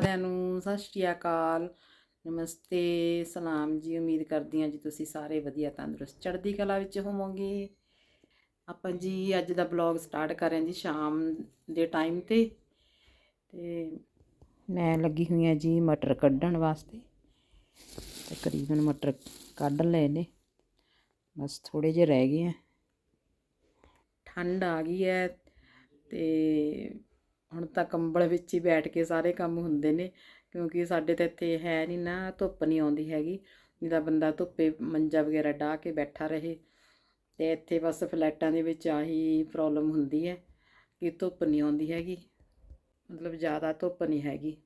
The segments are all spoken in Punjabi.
ਸਾਰਿਆਂ ਨੂੰ ਸਤਿ ਸ਼੍ਰੀ ਅਕਾਲ, ਨਮਸਤੇ, ਸਲਾਮ ਜੀ, ਉਮੀਦ ਕਰਦੀ ਹਾਂ ਜੀ ਤੁਸੀਂ ਸਾਰੇ ਵਧੀਆ ਤੰਦਰੁਸਤ ਚੜ੍ਹਦੀ ਕਲਾ ਵਿੱਚ ਹੋਵੋਗੇ। ਆਪਾਂ ਜੀ ਅੱਜ ਦਾ ਬਲੌਗ ਸਟਾਰਟ ਕਰ ਰਹੇ ਹਾਂ ਜੀ ਸ਼ਾਮ ਦੇ ਟਾਈਮ ਤੇ। ਤੇ ਮੈਂ ਲੱਗੀ ਹੋਈ ਹਾਂ ਜੀ ਮਟਰ ਕੱਢਣ ਵਾਸਤੇ। ਤਕਰੀਬਨ ਮਟਰ ਕੱਢ ਲਏ ਨੇ। ਬਸ ਥੋੜੇ ਜਿਹੇ ਰਹਿ ਗਏ ਆ। ਠੰਡ ਆ ਗਈ ਹੈ ਤੇ ਹੁਣ ਤਾਂ ਕੰਬਲ ਵਿੱਚ ਹੀ ਬੈਠ ਕੇ ਸਾਰੇ ਕੰਮ ਹੁੰਦੇ ਨੇ, ਕਿਉਂਕਿ ਸਾਡੇ ਤਾਂ ਇੱਥੇ ਹੈ ਨਹੀਂ ਨਾ, ਧੁੱਪ ਨਹੀਂ ਆਉਂਦੀ ਹੈਗੀ, ਨਹੀਂ ਤਾਂ ਬੰਦਾ ਧੁੱਪੇ ਮੰਜਾ ਵਗੈਰਾ ਢਾ ਕੇ ਬੈਠਾ ਰਹੇ। ਤੇ ਇੱਥੇ ਬਸ ਫਲੈਟਾਂ ਦੇ ਵਿੱਚ ਆਹੀ ਪ੍ਰੋਬਲਮ ਹੁੰਦੀ ਹੈ ਕਿ ਧੁੱਪ ਨਹੀਂ ਆਉਂਦੀ ਹੈਗੀ, ਮਤਲਬ ਜ਼ਿਆਦਾ ਧੁੱਪ ਨਹੀਂ ਹੈਗੀ।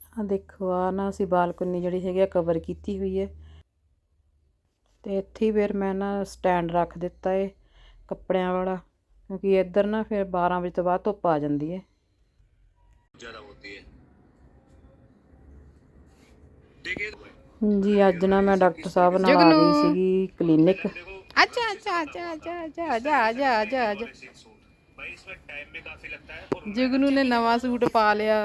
ਆ ਦੇਖੋ ਆ ਨਾ ਅਸੀਂ ਬਾਲਕਨੀ ਜਿਹੜੀ ਹੈਗੀ ਆ ਕਵਰ ਕੀਤੀ ਹੋਈ ਹੈ। ਤੇ ਇੱਥੇ ਫਿਰ ਮੈਂ ਨਾ ਸਟੈਂਡ ਰੱਖ ਦਿੱਤਾ ਏ, ਕੱਪੜਿਆਂ ਵਾਲਾ। ਕਿਉਂਕਿ ਇੱਧਰ ਨਾ ਫਿਰ 12 ਵਜੇ ਤੋਂ ਬਾਅਦ ਧੁੱਪ ਆ ਜਾਂਦੀ ਹੈ ज़्यादा होती है ਜੀ ਅੱਜ ਨਾ ਮੈਂ ਡਾਕਟਰ ਸਾਹਿਬ ਨਾਲ ਆ ਗਈ ਸੀਗੀ ਕਲੀਨਿਕ अच्छा अच्छा अच्छा अच्छा अच्छा अच्छा अच्छा अच्छा अच्छा भाई इसमें टाइम भी काफ़ी लगता है और ਜੁਗਨੂ ਨੇ ਨਵਾਂ ਸੂਟ ਪਾ ਲਿਆ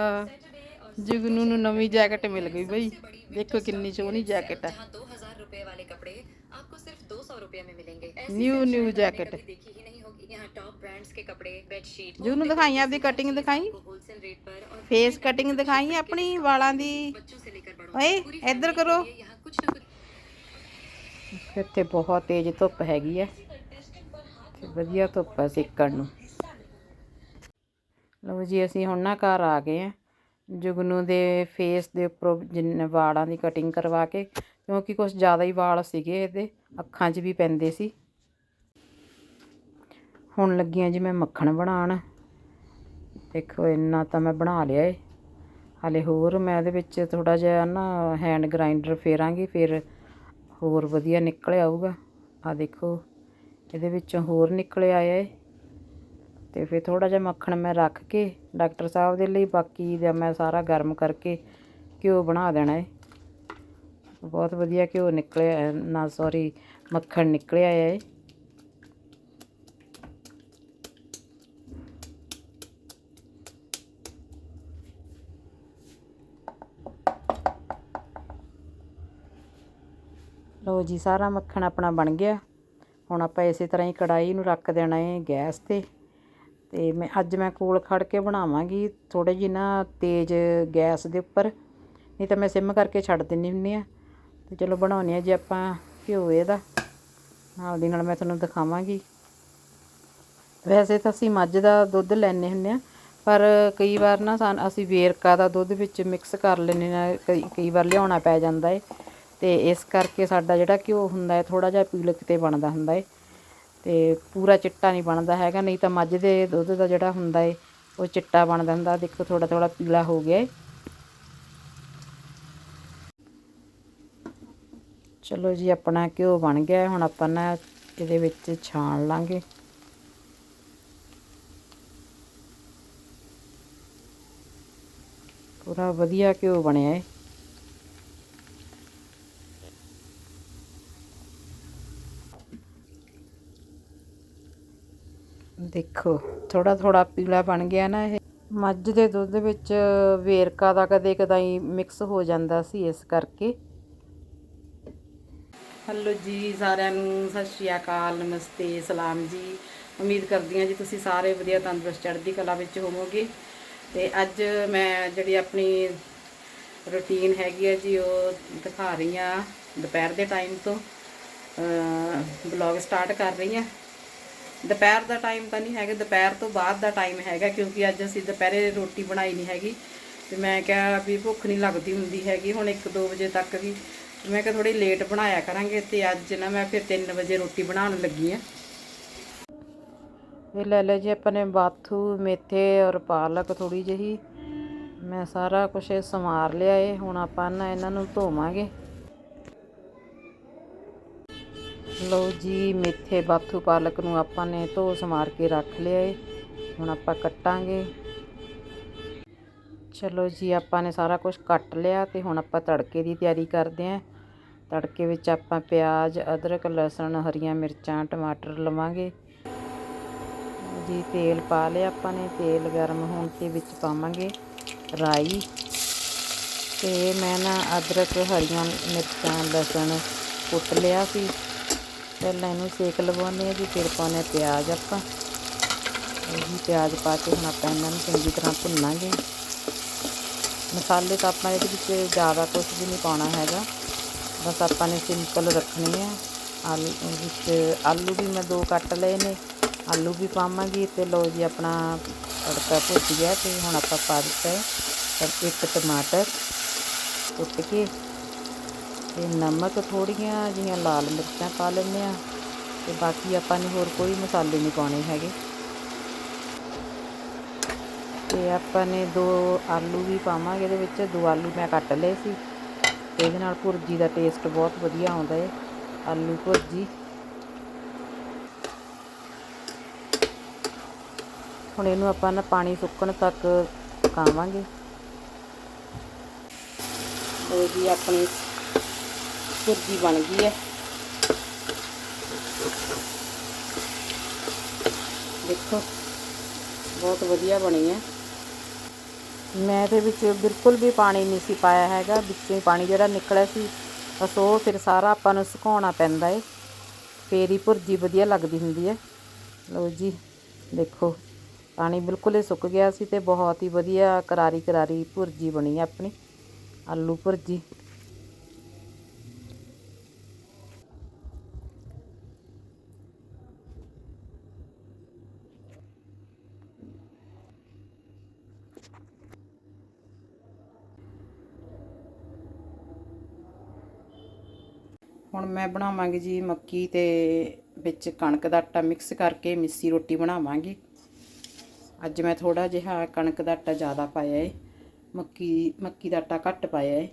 ਜੁਗਨੂ ਨੂੰ ਨਵੀਂ ਜੈਕਟ ਮਿਲ ਗਈ ਬਈ ਦੇਖੋ ਕਿੰਨੀ ਸੋਹਣੀ ਜੈਕਟ ਹੈ जहाँ दो हजार रूपए वाले कपड़े आपको सिर्फ दो सौ रूपए में मिलेंगे ऐसी न्यू सेल न्यू शायद आपने जैकेट कभी देखी ही नहीं होगी यहाँ टॉप ब्रांड्स के कपड़े बेडशीट ਜੁਗਨੂ ਦਿਖਾਈ ਆਪਦੀ ਕਟਿੰਗ ਦਿਖਾਈ होलसेल रेट पर और ਫੇਸ ਕਟਿੰਗ ਦਿਖਾਈ ਆਪਣੀ ਵਾਲਾਂ ਦੀ बच्चों से लेकर बड़ों ਓਏ ਇੱਧਰ ਕਰੋ तक यहाँ कुछ न कुछ ਇੱਥੇ ਬਹੁਤ ਤੇਜ਼ ਧੁੱਪ ਹੈਗੀ ਹੈ ਤੇ ਵਧੀਆ ਧੁੱਪ ਹੈ ਸੇਕਣ ਨੂੰ ਲਓ ਜੀ ਅਸੀਂ ਹੁਣ ਨਾ ਘਰ ਆ ਗਏ ਆ ਜੁਗਨੂ ਦੇ ਫੇਸ ਦੇ ਉੱਪਰੋਂ ਜਿੰਨੇ ਵਾਲਾਂ ਦੀ ਕਟਿੰਗ ਕਰਵਾ ਕੇ ਕਿਉਂਕਿ ਕੁਝ ਜ਼ਿਆਦਾ ਹੀ ਵਾਲ ਸੀਗੇ ਇਹਦੇ ਅੱਖਾਂ 'ਚ ਵੀ ਪੈਂਦੇ ਸੀ ਹੁਣ ਲੱਗੀਆਂ ਜੀ ਮੈਂ ਮੱਖਣ ਬਣਾਉਣ। ਦੇਖੋ, ਇੰਨਾ ਤਾਂ ਮੈਂ ਬਣਾ ਲਿਆ ਏ। ਹਾਲੇ ਹੋਰ ਮੈਂ ਇਹਦੇ ਵਿੱਚ ਥੋੜਾ ਜਿਹਾ ਨਾ ਹੈਂਡ ਗ੍ਰਾਈਂਡਰ ਫੇਰਾਂਗੀ, ਫਿਰ ਹੋਰ ਵਧੀਆ ਨਿਕਲ ਆਊਗਾ। ਆ ਦੇਖੋ, ਇਹਦੇ ਵਿੱਚੋਂ ਹੋਰ ਨਿਕਲ ਆਇਆ ਏ। ਤੇ ਫਿਰ ਥੋੜਾ ਜਿਹਾ ਮੱਖਣ ਮੈਂ ਰੱਖ ਕੇ ਡਾਕਟਰ ਸਾਹਿਬ ਦੇ ਲਈ, ਬਾਕੀ ਦਾ ਮੈਂ ਸਾਰਾ ਗਰਮ ਕਰਕੇ ਘਿਓ ਬਣਾ ਦੇਣਾ ਏ। ਬਹੁਤ ਵਧੀਆ ਘਿਓ ਨਿਕਲਿਆ, ਨਾ ਸੌਰੀ ਮੱਖਣ ਨਿਕਲਿਆ ਏ। ਲਓ ਜੀ, ਸਾਰਾ ਮੱਖਣ ਆਪਣਾ ਬਣ ਗਿਆ। ਹੁਣ ਆਪਾਂ ਇਸੇ ਤਰ੍ਹਾਂ ਹੀ ਕੜਾਈ ਨੂੰ ਰੱਖ ਦੇਣਾ ਹੈ ਗੈਸ ਤੇ। ਤੇ ਮੈਂ, ਅੱਜ ਮੈਂ ਕੋਲ ਖੜ ਕੇ ਬਣਾਵਾਂਗੀ ਥੋੜੇ ਜਿਹੀ ਨਾ ਤੇਜ਼ ਗੈਸ ਦੇ ਉੱਪਰ। ਨਹੀਂ ਤਾਂ ਮੈਂ ਸਿਮ ਕਰਕੇ ਛੱਡ ਦਿੰਨੀ ਹੁੰਨੀ ਆ। ਤੇ ਚਲੋ ਬਣਾਉਣੇ ਆ ਜੀ ਆਪਾਂ ਘਿਓ ਇਹਦਾ। ਨਾਲ ਦੀ ਨਾਲ ਮੈਂ ਤੁਹਾਨੂੰ ਦਿਖਾਵਾਂਗੀ। ਵੈਸੇ ਤਾਂ ਅਸੀਂ ਮੱਝ ਦਾ ਦੁੱਧ ਲੈਣੇ ਹੁੰਨੇ ਆ ਪਰ ਕਈ ਵਾਰ ਨਾ ਸਾਨੂੰ ਅਸੀਂ ਵੇਰਕਾ ਦਾ ਦੁੱਧ ਵਿੱਚ ਮਿਕਸ ਕਰ ਲੈਂਦੇ ਨੇ ਕਈ ਕਈ ਵਾਰ ਲਿਆਉਣਾ ਪੈ ਜਾਂਦਾ ਏ। ਤੇ ਇਸ ਕਰਕੇ ਸਾਡਾ ਜਿਹੜਾ ਘਿਓ ਹੁੰਦਾ ਹੈ ਥੋੜਾ ਜਿਹਾ ਪੀਲਕ ਤੇ ਬਣਦਾ ਹੁੰਦਾ ਏ ਤੇ ਪੂਰਾ ਚਿੱਟਾ ਨਹੀਂ ਬਣਦਾ ਹੈਗਾ, ਨਹੀਂ ਤਾਂ ਮੱਝ ਦੇ ਦੁੱਧ ਦਾ ਜਿਹੜਾ ਹੁੰਦਾ ਏ ਉਹ ਚਿੱਟਾ ਬਣਦਾ ਹੁੰਦਾ ਦੇਖੋ ਥੋੜਾ ਥੋੜਾ ਪੀਲਾ ਹੋ ਗਿਆ ਏ ਚਲੋ ਜੀ, ਆਪਣਾ ਘਿਓ ਬਣ ਗਿਆ ਹੁਣ ਆਪਾਂ ਨਾ ਇਹਦੇ ਵਿੱਚ ਛਾਣ ਲਾਂਗੇ। ਪੂਰਾ ਵਧੀਆ ਘਿਓ ਬਣਿਆ ਏ ਦੇਖੋ ਥੋੜ੍ਹਾ ਥੋੜ੍ਹਾ ਪੀਲਾ ਬਣ ਗਿਆ ਨਾ ਇਹ। ਮੱਝ ਦੇ ਦੁੱਧ ਵਿੱਚ ਵੇਰਕਾ ਦਾ ਕਦੇ ਕਦਾਈ ਮਿਕਸ ਹੋ ਜਾਂਦਾ ਸੀ ਇਸ ਕਰਕੇ। ਹੈਲੋ ਜੀ, ਸਾਰਿਆਂ ਨੂੰ ਸਤਿ ਸ਼੍ਰੀ ਅਕਾਲ, ਨਮਸਤੇ, ਸਲਾਮ ਜੀ। ਉਮੀਦ ਕਰਦੀ ਹਾਂ ਜੀ ਤੁਸੀਂ ਸਾਰੇ ਵਧੀਆ ਤੰਦਰੁਸਤ ਚੜ੍ਹਦੀ ਕਲਾ ਵਿੱਚ ਹੋਵੋਗੇ। ਤੇ ਅੱਜ ਮੈਂ ਜਿਹੜੀ ਆਪਣੀ ਰੁਟੀਨ ਹੈਗੀ ਹੈ ਜੀ, ਉਹ ਦਿਖਾ ਰਹੀ ਹਾਂ ਦੁਪਹਿਰ ਦੇ ਟਾਈਮ ਤੋਂ। ਬਲੌਗ ਸਟਾਰਟ ਕਰ ਰਹੀ ਹਾਂ। ਦੁਪਹਿਰ ਦਾ ਟਾਈਮ ਤਾਂ ਨਹੀਂ ਹੈਗਾ, ਦੁਪਹਿਰ ਤੋਂ ਬਾਅਦ ਦਾ ਟਾਈਮ ਹੈਗਾ, ਕਿਉਂਕਿ ਅੱਜ ਅਸੀਂ ਦੁਪਹਿਰੇ ਰੋਟੀ ਬਣਾਈ ਨਹੀਂ ਹੈਗੀ। ਤੇ ਮੈਂ ਕਿਹਾ ਵੀ ਭੁੱਖ ਨਹੀਂ ਲੱਗਦੀ ਹੁੰਦੀ ਹੈਗੀ, ਹੁਣ 1-2 ਵਜੇ ਤੱਕ ਵੀ। ਮੈਂ ਕਿਹਾ ਥੋੜੀ ਲੇਟ ਬਣਾਇਆ ਕਰਾਂਗੇ, ਤੇ ਅੱਜ ਨਾ ਮੈਂ ਫਿਰ 3 ਵਜੇ ਰੋਟੀ ਬਣਾਉਣ ਲੱਗੀ ਆ ਇਹ ਲੈ ਲੈ ਜੀ, ਆਪਾਂ ਨੇ ਬਾਥੂ, ਮੇਥੇ ਔਰ ਪਾਲਕ ਥੋੜੀ ਜਿਹੀ। ਮੈਂ ਸਾਰਾ ਕੁਝ ਸਮਾਰ ਲਿਆ ਏ, ਹੁਣ ਆਪਾਂ ਨਾ ਇਹਨਾਂ ਨੂੰ ਧੋਵਾਂਗੇ। ਲਓ ਜੀ, ਮੇਥੇ ਬਾਥੂ ਪਾਲਕ ਨੂੰ ਆਪਾਂ ਨੇ ਧੋ ਸਮਾਰ ਕੇ ਰੱਖ ਲਿਆ ਏ। ਹੁਣ ਆਪਾਂ ਕੱਟਾਂਗੇ। ਚਲੋ ਜੀ, ਆਪਾਂ ਨੇ ਸਾਰਾ ਕੁਝ ਕੱਟ ਲਿਆ ਤੇ ਹੁਣ ਆਪਾਂ ਤੜਕੇ ਦੀ ਤਿਆਰੀ ਕਰਦੇ ਆਂ। ਤੜਕੇ ਵਿੱਚ ਆਪਾਂ ਪਿਆਜ਼, ਅਦਰਕ, ਲਸਣ, ਹਰੀਆਂ ਮਿਰਚਾਂ, ਟਮਾਟਰ ਲਵਾਂਗੇ। ਜੀ, ਤੇਲ ਪਾ ਲਿਆ ਆਪਾਂ ਨੇ। ਤੇਲ ਗਰਮ ਹੋਣ ਤੇ ਵਿੱਚ ਪਾਵਾਂਗੇ ਰਾਈ। ਤੇ ਮੈਂ ਨਾ ਅਦਰਕ, ਹਰੀਆਂ ਮਿਰਚਾਂ, ਲਸਣ ਕੁੱਟ ਲਿਆ ਸੀ। ਪਹਿਲਾਂ ਇਹਨੂੰ ਸੇਕ ਲਵਾਉਂਦੇ ਆ ਜੀ, ਫਿਰ ਪਾਉਂਦੇ ਹਾਂ ਪਿਆਜ਼ ਆਪਾਂ। ਇਹ ਪਿਆਜ਼ ਪਾ ਕੇ ਹੁਣ ਆਪਾਂ ਇਹਨਾਂ ਨੂੰ ਚੰਗੀ ਤਰ੍ਹਾਂ ਭੁੰਨਾਂਗੇ। ਮਸਾਲੇ ਤਾਂ ਆਪਾਂ ਇਹਦੇ ਵਿੱਚ ਜ਼ਿਆਦਾ ਕੁਝ ਵੀ ਨਹੀਂ ਪਾਉਣਾ ਹੈਗਾ। ਬਸ ਆਪਾਂ ਨੇ ਸਿੰਪਲ ਰੱਖਣੀ ਆ। ਆਲੂ ਵਿੱਚ ਆਲੂ ਵੀ ਮੈਂ ਦੋ ਕੱਟ ਲਏ ਨੇ। ਆਲੂ ਵੀ ਪਾਵਾਂਗੀ ਤੇ ਲੋ ਜੀ ਆਪਣਾ ਤੜਕਾ ਭੁੱਜ ਗਿਆ ਤੇ ਹੁਣ ਆਪਾਂ ਪਾ ਦਿੱਤਾ ਹੈ। ਇੱਕ ਟਮਾਟਰ ਕੁੱਟ ਕੇ ਤੇ ਨਮਕ ਥੋੜੀਆਂ ਜਿਹੀਆਂ ਲਾਲ ਮਿਰਚਾਂ ਪਾ ਲੈਂਦੇ ਆ ਤੇ ਬਾਕੀ ਆਪਾਂ ਨੇ ਹੋਰ ਕੋਈ ਮਸਾਲੇ ਨਹੀਂ ਪਾਉਣੇ ਹੈਗੇ। ਤੇ ਆਪਾਂ ਨੇ ਦੋ ਆਲੂ ਵੀ ਪਾਵਾਂਗੇ, ਇਹਦੇ ਵਿੱਚ ਦੋ ਆਲੂ ਮੈਂ ਕੱਟ ਲਏ ਸੀ ਤੇ ਇਹਦੇ ਨਾਲ ਭੁਰਜੀ ਦਾ ਟੇਸਟ ਬਹੁਤ ਵਧੀਆ ਆਉਂਦਾ ਹੈ ਆਲੂ ਭੁਰਜੀ। ਹੁਣ ਇਹਨੂੰ ਆਪਾਂ ਨਾ ਪਾਣੀ ਸੁੱਕਣ ਤੱਕ ਪਕਾਵਾਂਗੇ। ਉਹ ਜੀ, ਆਪਣੀ ਭੁਰਜੀ ਬਣ ਗਈ ਹੈ। ਦੇਖੋ, ਬਹੁਤ ਵਧੀਆ ਬਣੀ ਹੈ। ਮੈਂ ਇਹਦੇ ਵਿੱਚ ਬਿਲਕੁਲ ਵੀ ਪਾਣੀ ਨਹੀਂ ਸੀ ਪਾਇਆ ਹੈਗਾ। ਵਿੱਚੋਂ ਹੀ ਪਾਣੀ ਜਿਹੜਾ ਨਿਕਲਿਆ ਸੀ, ਬਸ ਉਹ ਫਿਰ ਸਾਰਾ ਆਪਾਂ ਨੂੰ ਸੁਕਾਉਣਾ ਪੈਂਦਾ ਏ। ਫੇਰ ਹੀ ਭੁਰਜੀ ਵਧੀਆ ਲੱਗਦੀ ਹੁੰਦੀ ਹੈ। ਲਓ ਜੀ, ਦੇਖੋ, ਪਾਣੀ ਬਿਲਕੁਲ ਹੀ ਸੁੱਕ ਗਿਆ ਸੀ ਤੇ ਬਹੁਤ ਹੀ ਵਧੀਆ ਕਰਾਰੀ ਕਰਾਰੀ ਭੁਰਜੀ ਬਣੀ ਆਪਣੀ। ਆਲੂ ਭੁਰਜੀ। ਹੁਣ ਮੈਂ ਬਣਾਵਾਂਗੀ ਜੀ ਮੱਕੀ ਤੇ ਵਿੱਚ ਕਣਕ ਦਾ ਆਟਾ ਮਿਕਸ ਕਰਕੇ ਮਿੱਸੀ ਰੋਟੀ ਬਣਾਵਾਂਗੀ। ਅੱਜ ਮੈਂ ਥੋੜਾ ਜਿਹਾ ਕਣਕ ਦਾ ਆਟਾ ਜ਼ਿਆਦਾ ਪਾਇਆ ਏ। ਮੱਕੀ ਮੱਕੀ ਦਾ ਆਟਾ ਘੱਟ ਪਾਇਆ ਏ।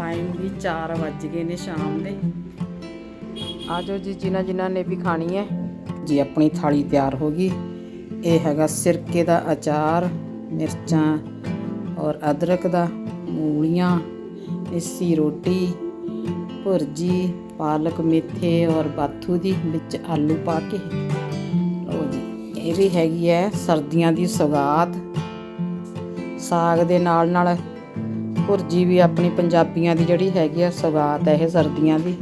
ਟਾਈਮ ਵੀ 4 ਵੱਜ ਗਏ ਨੇ ਸ਼ਾਮ ਦੇ। ਆਜੋ ਜੀ ਜਿਨ੍ਹਾਂ ਜਿਨ੍ਹਾਂ ਨੇ ਵੀ ਖਾਣੀ ਹੈ। ਜੀ ਆਪਣੀ ਥਾਲੀ ਤਿਆਰ ਹੋ ਗਈ। ਇਹ ਹੈਗਾ ਸਿਰਕੇ ਦਾ ਅਚਾਰ ਮਿਰਚਾਂ ਔਰ ਅਦਰਕ ਦਾ ਮੂਲੀਆਂ ਮਿੱਸੀ ਰੋਟੀ ਭੁਰਜੀ ਪਾਲਕ ਮੇਥੇ ਔਰ ਬਾਥੂ ਦੀ ਵਿੱਚ ਆਲੂ ਪਾ ਕੇ। ਲਓ ਜੀ ਇਹ ਵੀ ਹੈਗੀ ਹੈ ਸਰਦੀਆਂ ਦੀ ਸੌਗਾਤ। ਸਾਗ ਦੇ ਨਾਲ ਨਾਲ ਭੁਰਜੀ ਵੀ ਆਪਣੀ ਪੰਜਾਬੀਆਂ ਦੀ ਜਿਹੜੀ ਹੈਗੀ ਆ ਸਵਾਦ ਹੈ ਇਹ ਸਰਦੀਆਂ ਦੀ।